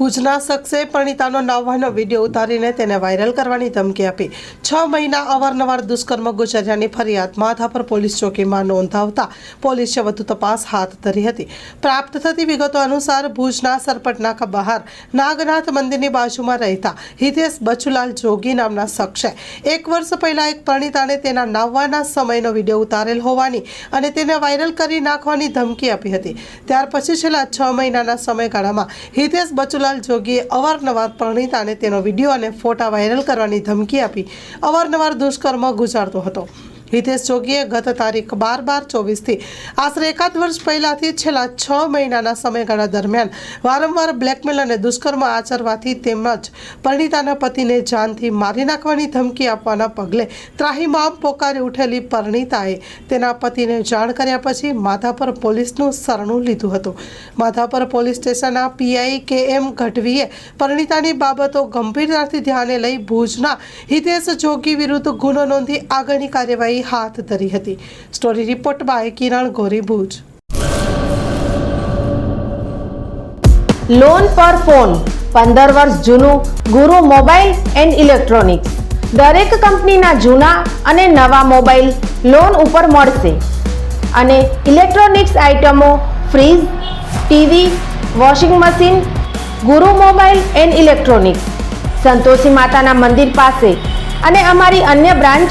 ભુજના શખ્સે પરણિતાનો નવાનો વીડિયો ઉતારીને તેને વાયરલ કરવાની ધમકી આપી. છ મહિના અવારનવાર દુષ્કર્મ ગુજર્યાની ફરિયાદ માધાપર પોલીસ ચોકીમાં નોંધાવતા પોલીસે વધુ તપાસ હાથ ધરી હતી. પ્રાપ્ત થતી વિગતો અનુસાર ભુજના સરપટનાકા બહાર નાગનાથ મંદિરની બાજુમાં રહેતા હિતેશ બચુલાલ જોગી નામના શખ્સે એક વર્ષ પહેલા એક પરણિતાને તેના નાવવાના સમયનો વીડિયો ઉતારેલ હોવાની અને તેને વાયરલ કરી નાખવાની ધમકી આપી હતી. ત્યાર પછી છેલ્લા છ મહિનાના સમયગાળામાં હિતેશ બચુલાલ જોગીએ અવારનવાર પ્રણીતાને તેનો વીડિયો અને ફોટા વાયરલ કરવાની ધમકી આપી. અવારનવાર દુષ્કર્મ ગુજારતો હતો. હિતેશ જોગીએ ગત તારીખ બાર બાર ચોવીસથી આશરે એકાદ વર્ષ પહેલાંથી છેલ્લા છ મહિનાના સમયગાળા દરમિયાન વારંવાર બ્લેકમેલ અને દુષ્કર્મ આચરવાથી તેમજ પરિણીતાના પતિને જાનથી મારી નાખવાની ધમકી આપવાના પગલે ત્રાહીમામ પોકારી ઉઠેલી પરિણીતાએ તેના પતિને જાણ કર્યા પછી માધાપર પોલીસનું શરણું લીધું હતું. માધાપર પોલીસ સ્ટેશનના પીઆઈ કે એમ ગઢવીએ પરિણીતાની બાબતો ગંભીરતાથી ધ્યાને લઈ ભુજના હિતેશ જોગી વિરુદ્ધ ગુનો નોંધી આગળની કાર્યવાહી હાથ ધરી હતી. Story report by Kiran Gori Bhuj. Loan પર ફોન પંદર વર્ષ જૂનું, ગુરુ મોબાઈલ એન્ડ ઇલેક્ટ્રોનિક્સ. દરેક કંપનીના જૂના અને નવા મોબાઈલ લોન ઉપર મળશે. અને ઇલેક્ટ્રોનિક્સ આઇટમો fridge, TV, washing machine, Guru mobile and electronics. Santoshi માતાના મંદિર પાસે. અને અમારી અન્ય branch